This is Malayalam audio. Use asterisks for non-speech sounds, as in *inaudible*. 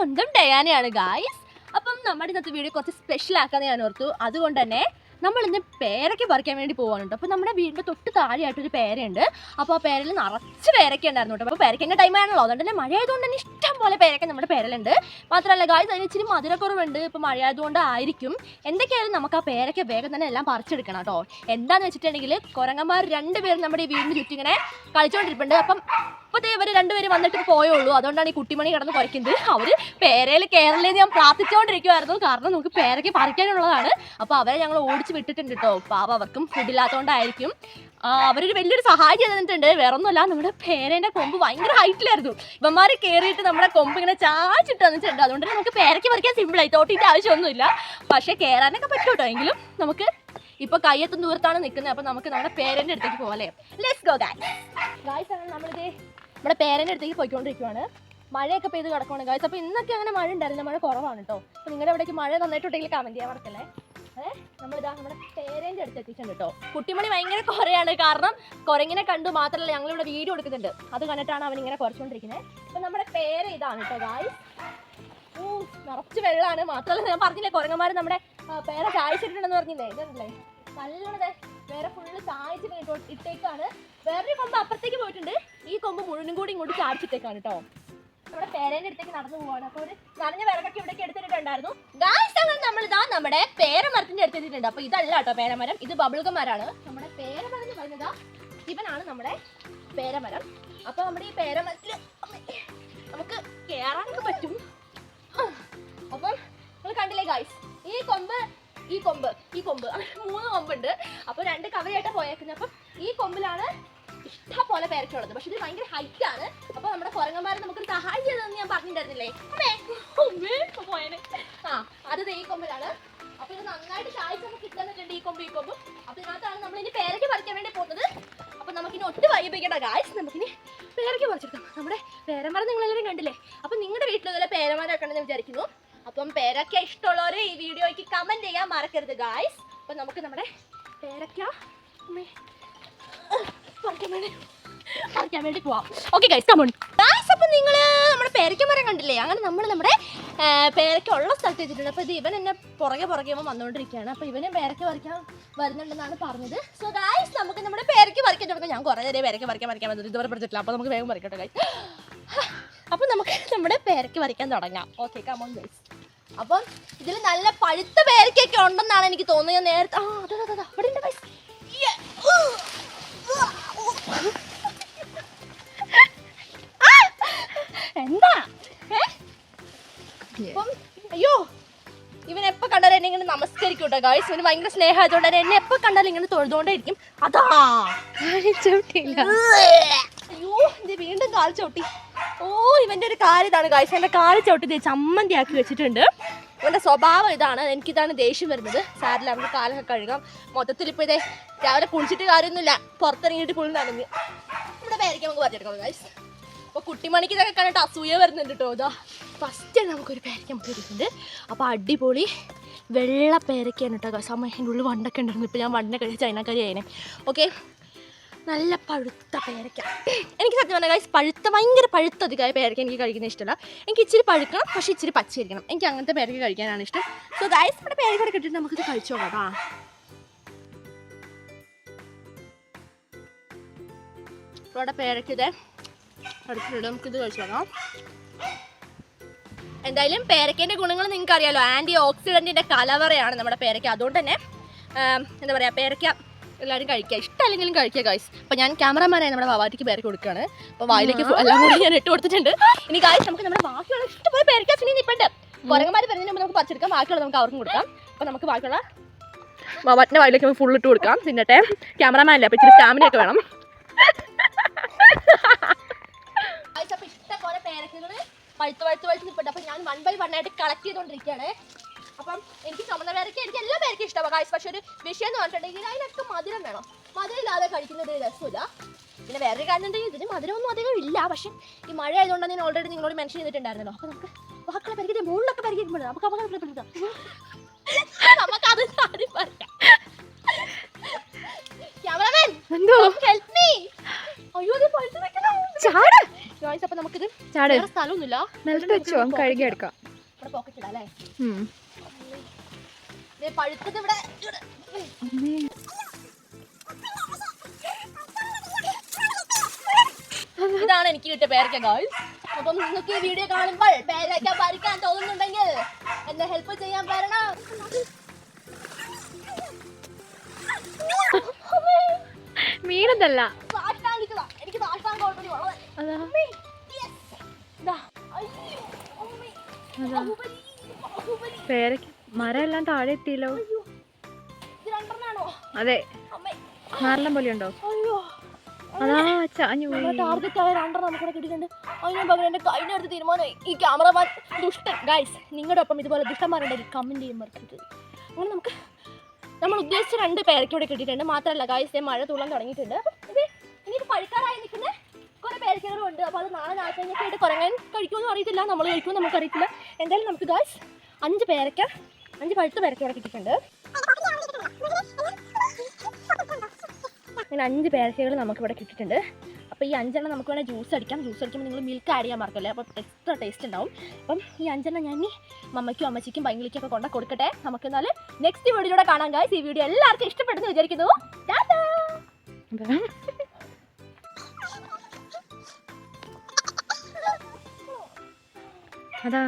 സ്വന്തം ഡയാനയാണ് ഗായ്സ് അപ്പം നമ്മുടെ ഇന്നത്തെ വീഡിയോ കുറച്ച് സ്പെഷ്യൽ ആക്കാന്ന് ഞാൻ ഓർത്തു. അതുകൊണ്ട് തന്നെ നമ്മൾ ഇന്ന് പേരയ്ക്ക് പറിക്കാൻ വേണ്ടി പോകാനുണ്ട് അപ്പോൾ നമ്മുടെ വീടിന്റെ തൊട്ട് താഴെയായിട്ട് ഒരു പേരയുണ്ട്. അപ്പോൾ ആ പേരയിൽ നിറച്ച് പേരയ്ക്ക ഉണ്ടായിരുന്നു കേട്ടോ. അപ്പോൾ പേരയ്ക്കന്റെ ടൈം ആണല്ലോ. അതുകൊണ്ട് തന്നെ മഴ ആയതുകൊണ്ട് തന്നെ ഇഷ്ടം പോലെ പേരയ്ക്ക നമ്മുടെ പേരലുണ്ട് മാത്രമല്ല ഗായ്സ് അതിന് ഇച്ചിരി മധുരക്കുറവുണ്ട്. ഇപ്പോൾ മഴ ആയതുകൊണ്ട് ആയിരിക്കും. എന്തൊക്കെയായാലും നമുക്ക് ആ പേരയ്ക്ക വേഗം തന്നെ എല്ലാം പറിച്ചെടുക്കണം കേട്ടോ. എന്താന്ന് വെച്ചിട്ടുണ്ടെങ്കിൽ കുരങ്ങന്മാർ രണ്ടുപേരും നമ്മുടെ ഈ വീടിന് ചുറ്റിങ്ങനെ കളിച്ചുകൊണ്ടിരിപ്പുണ്ട് അപ്പം ഇപ്പോഴത്തെ ഇവർ രണ്ടുപേരും വന്നിട്ട് പോയുള്ളൂ. അതുകൊണ്ടാണ് ഈ കുട്ടിമണി കിടന്ന് കുറയ്ക്കുന്നത് അവർ പേരയിൽ കേരളയിൽ ഞാൻ പ്രാർത്ഥിച്ചുകൊണ്ടിരിക്കുമായിരുന്നു കാരണം നമുക്ക് പേരയ്ക്ക് പറിക്കാനുള്ളതാണ്. അപ്പോൾ അവരെ ഞങ്ങൾ ഓടിച്ച് വിട്ടിട്ടുണ്ട് കേട്ടോ പാവ അവർക്കും ഫുഡില്ലാത്തതുകൊണ്ടായിരിക്കും അവരൊരു വലിയൊരു സഹായം ചെയ്തിട്ടുണ്ട്. വേറെ ഒന്നുമല്ല നമ്മുടെ പേരേന്റെ കൊമ്പ് ഭയങ്കര ഹൈറ്റിലായിരുന്നു ഇവന്മാർ കയറിയിട്ട് നമ്മുടെ കൊമ്പ് ഇങ്ങനെ ചാച്ചിട്ട് വന്നിട്ടുണ്ട് അതുകൊണ്ട് നമുക്ക് പേരയ്ക്ക് പറിക്കാൻ സിമ്പിളായി തോട്ടിന്റെ ആവശ്യമൊന്നുമില്ല. പക്ഷേ കയറാനൊക്കെ പറ്റും കേട്ടോ എങ്കിലും നമുക്ക് ഇപ്പൊ കയ്യെത്തും ദൂരത്താണ് നിൽക്കുന്നത്. അപ്പൊ നമുക്ക് നമ്മുടെ പേരന്റെ അടുത്തേക്ക് പോകാം ലെറ്റ്സ് ഗോ ഗായ്സ് ഗായ്സ് നമ്മളിത് നമ്മുടെ പേരന്റെ അടുത്തേക്ക് പോയിക്കൊണ്ടിരിക്കുവാണ്. മഴയൊക്കെ പെയ്ത് കിടക്കുവാണ് കാഴ്ച അപ്പൊ ഇന്നൊക്കെ അങ്ങനെ മഴ ഉണ്ടായിരുന്നില്ല. മഴ കുറവാണ് കേട്ടോ അപ്പൊ നിങ്ങളുടെ അവിടേക്ക് മഴ നന്നായിട്ടുണ്ടെങ്കിൽ കമന്റ് ചെയ്യാൻ മറക്കല്ലേ? നമ്മളിതാ നമ്മുടെ പേരന്റെ അടുത്ത് എത്തിച്ചിട്ടുണ്ട് കേട്ടോ കുട്ടിമണി ഭയങ്കര കുറയാണ് കാരണം കുരങ്ങിനെ കണ്ടു മാത്രമല്ല ഞങ്ങളിവിടെ വീഡിയോ എടുക്കുന്നുണ്ട്. അത് കണ്ടിട്ടാണ് അവൻ ഇങ്ങനെ കുറച്ചുകൊണ്ടിരിക്കുന്നത് അപ്പൊ നമ്മുടെ പേര് ഇതാണ് കേട്ടോ ഗായ്സ് ഓ നിറച്ച് വെള്ളമാണ് മാത്രമല്ല ഞാൻ പറഞ്ഞില്ലേ കുരങ്ങന്മാർ നമ്മുടെ പേരെ ചായച്ചിട്ടുണ്ടെന്ന് പറഞ്ഞില്ലേ? ഇതല്ലേ നല്ലോണത് വേറെ ഫുള്ള് ചായച്ചിട്ട് ഇട്ടോ- ഇട്ടേക്കാണ്. വേറൊരു കൊമ്പ് അപ്പുറത്തേക്ക് പോയിട്ടുണ്ട്. ഈ കൊമ്പ് മുഴുവനും കൂടി ഇങ്ങോട്ട് ചാടിച്ചിട്ടേക്കാണ് കേട്ടോ നമ്മുടെ പേരേന്റെ അടുത്തേക്ക് നടന്നു പോവാണ്. അപ്പോൾ ഒരു നനഞ്ഞ വിറകൊക്കെ ഇവിടേക്ക് എടുത്തിട്ടുണ്ടായിരുന്നു. ഗായ്സ് അങ്ങനെ നമ്മളിതാ നമ്മുടെ പേരമരത്തിന്റെ അടുത്ത് അപ്പൊ ഇതല്ല കേട്ടോ പേരമരം. ഇത് ബബിൾഗമരാണ്. നമ്മുടെ പേരമരം എന്ന് പറയുന്നത് ഇവനാണ് നമ്മുടെ പേരമരം. അപ്പോൾ നമ്മുടെ ഈ പേരമരത്തിൽ നമുക്ക് കേറാനൊക്കെ പറ്റും. അപ്പം നിങ്ങൾ കണ്ടില്ലേ ഗായ്സ് ഈ കൊമ്പ് ഈ കൊമ്പ് ഈ കൊമ്പ്. മൂന്ന് കൊമ്പുണ്ട്. അപ്പോൾ രണ്ട് കവയായിട്ട് പോയേക്കുന്നത് അപ്പം ഈ കൊമ്പിലാണ് ഇഷ്ടം പോലെ പേരക്കുള്ളത് പക്ഷെ ഇത് ഭയങ്കര ഹൈറ്റ് ആണ്. അപ്പൊ നമ്മുടെ കുരങ്ങന്മാരെ നമുക്കൊരു സഹായം ചെയ്തതെന്ന് ഞാൻ പറഞ്ഞിട്ടുണ്ടായിരുന്നില്ലേ? അമ്മേ പോയനെ. ആ അത് ഈ കൊമ്പിലാണ്. അപ്പോൾ ഇത് നന്നായിട്ട് ചായച്ച് നമുക്ക് കിട്ടുന്നുണ്ട് ഈ കൊമ്പ് ഈ കൊമ്പ്. അപ്പൊ ഇതിനകത്താണ് നമ്മൾ ഇനി പേരയ്ക്ക് പറിക്കാൻ വേണ്ടി പോകുന്നത്. അപ്പോൾ നമുക്കിനി ഒട്ടും വൈകിപ്പിക്കേണ്ട ഗായ്സ് നമുക്കിനി പേരയ്ക്ക് പറിച്ചെടുക്കാം. നമ്മുടെ പേരമരം നിങ്ങളെല്ലാവരും കണ്ടില്ലേ? അപ്പൊ നിങ്ങളുടെ വീട്ടിൽ ഇതുപോലെ പേരമരമൊക്കെ ഉണ്ടെന്ന് വിചാരിക്കുന്നു. അപ്പം പേരക്ക ഇഷ്ടമുള്ളവർ ഈ വീഡിയോയ്ക്ക് കമന്റ് ചെയ്യാൻ മറക്കരുത് ഗായ്സ് അപ്പൊ നമുക്ക് നമ്മുടെ പേരക്ക പറിക്കാൻ വേണ്ടി പോവാം. ഓക്കെ ഗൈസ് കമോൺ ഗായ്സ് അപ്പം നിങ്ങൾ നമ്മുടെ പേരക്ക മരം കണ്ടില്ലേ? അങ്ങനെ നമ്മൾ നമ്മുടെ ആ, പേരക്ക ഉള്ള സ്ഥലത്ത് എത്തിയിട്ടുണ്ട്. അപ്പോൾ ഇത് ഇവൻ എന്നെ പുറകെ പുറകെ ഇവൻ വന്നുകൊണ്ടിരിക്കുകയാണ് അപ്പോൾ ഇവനെ പേരക്ക പറിക്കാൻ വരുന്നുണ്ടെന്നാണ് പറഞ്ഞത്. സോ ഗായ്സ് നമുക്ക് നമ്മുടെ പേരയ്ക്ക് പറിക്കാൻ തുടങ്ങാം. ഞാൻ കുറേ നേരം പേരയ്ക്ക് പറിക്കാൻ പറിക്കാൻ വന്നത് ഇതുവരെ പഠിച്ചിട്ടില്ല. അപ്പോൾ നമുക്ക് വേഗം പറിക്കട്ടെ ഗൈസ് അപ്പോൾ നമുക്ക് നമ്മുടെ പേരയ്ക്ക് പറിക്കാൻ തുടങ്ങാം. ഓക്കെ കമോൺ ഗൈസ് അപ്പം ഇതിൽ നല്ല പഴുത്ത പേരയ്ക്കൊക്കെ ഉണ്ടെന്നാണ് എനിക്ക് തോന്നുന്നത്. ഞാൻ നേരത്തെ ആ അതെ അതെ അതെ അവിടെ ഉണ്ട് ഗൈസ് നമസ്കരിക്കും കേട്ടോ ഗായ്സ് ഇവന് ഭയങ്കര സ്നേഹമായതുകൊണ്ട് തന്നെ എന്നെ എപ്പോ കണ്ടാലും ഇങ്ങനെ തൊഴുതുകൊണ്ടേ ഇരിക്കും അതാ അയ്യോ ഇത് വീണ്ടും കാൽ ചവിട്ടി. ഓ ഇവന്റെ ഒരു കാര്യം ഇതാണ് ഗായ്സ് എന്റെ കാൽ ചവിട്ടി ദേ ചമ്മന്തി ആക്കി വെച്ചിട്ടുണ്ട്. ഇവന്റെ സ്വഭാവം ഇതാണ് എനിക്കിതാണ് ദേഷ്യം വരുന്നത്. സാരില്ല നമുക്ക് കാലൊക്കെ കഴുകാം. മൊത്തത്തിൽ ഇപ്പൊ ഇതേ രാവിലെ കുളിച്ചിട്ട് കാര്യമൊന്നുമില്ല. പുറത്തിറങ്ങിയിട്ട് പുള്ളി നനഞ്ഞ് ഇവിടെ പേരൊക്കെ നമുക്ക് പറഞ്ഞെടുക്കാം ഗായ്സ് അപ്പോൾ കുട്ടിമണിക്ക് ഇതൊക്കെ കണ്ടിട്ട് അസൂയ വരുന്നുണ്ട് കേട്ടോ ഇതാ ഫസ്റ്റ് നമുക്കൊരു പേരയ്ക്ക നമുക്ക് കിട്ടിയിട്ടുണ്ട് അപ്പോൾ അടിപൊളി വെള്ള പേരയ്ക്കാണ് കേട്ടോ സമയം ഉള്ളിൽ വണ്ടൊക്കെ ഉണ്ടായിരുന്നു ഇപ്പോൾ ഞാൻ വണ്ടിനെ കഴിച്ച് ചൈനക്കാരി ആയനെ. ഓക്കെ നല്ല പഴുത്ത പേരയ്ക്ക. എനിക്ക് സത്യം പറഞ്ഞാൽ ഗൈസ് പഴുത്ത ഭയങ്കര പഴുത്ത അധികമായ പേരയ്ക്ക എനിക്ക് കഴിക്കുന്ന ഇഷ്ടമല്ല എനിക്ക് ഇച്ചിരി പഴുക്കണം പക്ഷേ ഇച്ചിരി പച്ചയിരിക്കണം എനിക്ക് അങ്ങനത്തെ പേരയ്ക്ക കഴിക്കാനാണ് ഇഷ്ടം. സോ ഗൈസ് നമ്മുടെ പേരയ്ക്ക കൂടെ കിട്ടിയിട്ട് നമുക്കിത് കഴിച്ചു നോക്കാം. ഇവിടെ ഇത് അടുത്തിട്ട് നമുക്കിത് കഴിച്ചു നോക്കാം. എന്തായാലും പേരക്കേന്റെ ഗുണങ്ങൾ നിങ്ങൾക്ക് അറിയാലോ ആന്റി ഓക്സിഡന്റിന്റെ കലവറയാണ് നമ്മുടെ പേരക്ക. അതുകൊണ്ട് തന്നെ എന്താ പറയുക പേരക്ക എല്ലാവരും കഴിക്കുക. ഇഷ്ടമല്ലെങ്കിലും കഴിക്കുക ഗൈസ് അപ്പോൾ ഞാൻ ക്യാമറമാനായി നമ്മുടെ വാവാറ്റിക്ക് പേരക്ക കൊടുക്കുകയാണ്. അപ്പോൾ വായിലേക്ക് എല്ലാം കൂടി ഞാൻ ഇട്ട് കൊടുത്തിട്ടുണ്ട്. ഇനി ഗൈസ് നമുക്ക് നമ്മുടെ ബാക്കിയുള്ള ഇഷ്ടപോലെ പേരക്ക പിന്നെ നിൽപ്പുണ്ട് കുരങ്ങന്മാർ വരുന്നതിന് മുമ്പ് നമുക്ക് പറിച്ചെടുക്കാം. ബാക്കിയുള്ള നമുക്ക് അവർക്കും കൊടുക്കാം. അപ്പോൾ നമുക്ക് ബാക്കിയുള്ള വാവാറ്റിന്റെ വായിലേക്ക് ഫുൾ ഇട്ട് കൊടുക്കാം. തിന്നട്ടെ. ക്യാമറമാൻ അല്ലേ അപ്പോൾ ഇച്ചിരി സ്റ്റാമിന ഒക്കെ വേണം. പഴുത്ത് പഴുത്ത് പഴുത്ത് നിൽപ്പുണ്ട് അപ്പോൾ ഞാൻ വൺ ബൈ വൺ ആയിട്ട് കളക്ട് ചെയ്തുകൊണ്ടിരിക്കുകയാണ് അപ്പം എനിക്ക് ചുമന്ന പേരയ്ക്ക എനിക്ക് എല്ലാ പേരയ്ക്കും ഇഷ്ടമാണ് ഗൈസ് പക്ഷെ ഒരു വിഷയം എന്ന് പറഞ്ഞിട്ടുണ്ടെങ്കിൽ അതിനൊക്കെ മധുരം വേണം. മധുരം ഇല്ലാതെ കഴിക്കുന്നത് രസമില്ല. പിന്നെ വേറൊരു കാര്യം ഉണ്ടെങ്കിൽ ഇതിന് മധുരമൊന്നും അധികം ഇല്ല. പക്ഷെ ഈ മഴ ആയതുകൊണ്ട് ഞാൻ ഓൾറെഡി നിങ്ങളോട് മെൻഷൻ ചെയ്തിട്ടുണ്ടായിരുന്നല്ലോ. അപ്പോൾ നമുക്ക് വാക്കളെ പരിഗതി മുകളിലൊക്കെ പരിഗണിക്കുമ്പോൾ നമുക്ക് അപകടപ്പെടുത്താം നമുക്ക് അത് ആദ്യം പറയാം ക്യാമറമാൻ എന്തോ? ഹെൽപ്പ് മീ അയ്യോ അത് പഴുത്ത് ഗായ്സ് അപ്പൊ നമുക്കിത് ചാട്. സ്ഥലമൊന്നുമില്ല. നിലത്ത് വെച്ചോ? കഴുകി എടുക്കാം. ഇവിടെ പോക്കറ്റ് ഇടാം അല്ലേ? പഴുത്തത് ഇവിടെ. ഇതാണ് എനിക്ക് കിട്ടിയ പേരക്ക ഗായ്സ് അപ്പം നിങ്ങൾക്ക് ഈ വീഡിയോ കാണുമ്പോൾ പേരക്ക പറിക്കാൻ തോന്നുന്നുണ്ടെങ്കിൽ എന്നെ ഹെൽപ്പ് ചെയ്യാൻ പറയണം വീണതല്ല സാഷ്ടാംഗിക്കതാ. എനിക്ക് സാഷ്ടാംഗം already ഉള്ളത്. അതാ അമ്മേ, yes. ദാ, അയ്യോ, അമ്മേ, അതാ ബാഹുബലി, ബാഹുബലി. പേരയ്ക്ക് മരം എല്ലാം താഴെ എത്തിയല്ലോ? അതെ. നാലെണ്ണം പോലെ ഉണ്ടോ അയ്യോ. അതാ ചാഞ്ഞു പോയി. നമ്മുടെ ടാർഗറ്റ് ആയ രണ്ടെണ്ണം നമുക്കിവിടെ കിട്ടിയിട്ടുണ്ട്. അതിന് പകരം എന്റെ കൈനെ എടുത്ത് തീരുമാനമായി. ഈ ക്യാമറമാൻ ദുഷ്ടൻ. ഗൈസ് നിങ്ങളുടെ ഒപ്പം ഇതുപോലെ ദുഷ്ടന്മാരുണ്ടെങ്കിൽ കമന്റ് ചെയ്യാൻ മറക്കരുത്. അങ്ങനെ നമുക്ക് നമ്മൾ ഉദ്ദേശിച്ച രണ്ട് പേരക്കൂടെ കിട്ടിയിട്ടുണ്ട്. മാത്രമല്ല ഗൈസ് മഴ തുള്ളാൻ തുടങ്ങിയിട്ടുണ്ട്. ഇത് ഇനി ഇത് പഴുക്കാറായി നിൽക്കുന്ന. കുറേ ഉണ്ട് അപ്പോൾ അത് നാളെ നാളെ കഴിഞ്ഞിട്ട് കുറങ്ങാൻ കഴിക്കുമെന്ന് അറിയത്തില്ല. നമ്മൾ കഴിക്കുമെന്ന് നമുക്കറിയത്തില്ല. എന്തായാലും നമുക്ക് ഗാസ് അഞ്ച് പേരയ്ക്ക അഞ്ച് പഴുത്ത പേരയ്ക്ക ഇവിടെ കിട്ടിയിട്ടുണ്ട്. അങ്ങനെ അഞ്ച് പേരക്കകൾ നമുക്ക് ഇവിടെ കിട്ടിയിട്ടുണ്ട്. അപ്പോൾ ഈ അഞ്ചെണ്ണം നമുക്ക് വേണേൽ ജ്യൂസ് അടിക്കാം. ജ്യൂസ് അടിക്കുമ്പോൾ നിങ്ങൾ മിൽക്ക് ആഡ് ചെയ്യാൻ മറക്കല്ലേ? അപ്പോൾ എക്സ്ട്രാ ടേസ്റ്റ് ഉണ്ടാവും. അപ്പം ഈ അഞ്ചെണ്ണം ഞാൻ മമ്മയ്ക്കും അമ്മച്ചിക്കും പൈങ്കിളിക്കും ഒക്കെ കൊണ്ട കൊടുക്കട്ടെ. നമുക്ക് എന്നാൽ നെക്സ്റ്റ് വീഡിയോയിലൂടെ കാണാൻ ഗായ്സ് ഈ വീഡിയോ എല്ലാവർക്കും ഇഷ്ടപ്പെടുന്നു വിചാരിക്കുന്നു. ടാറ്റാ *laughs* അതാ.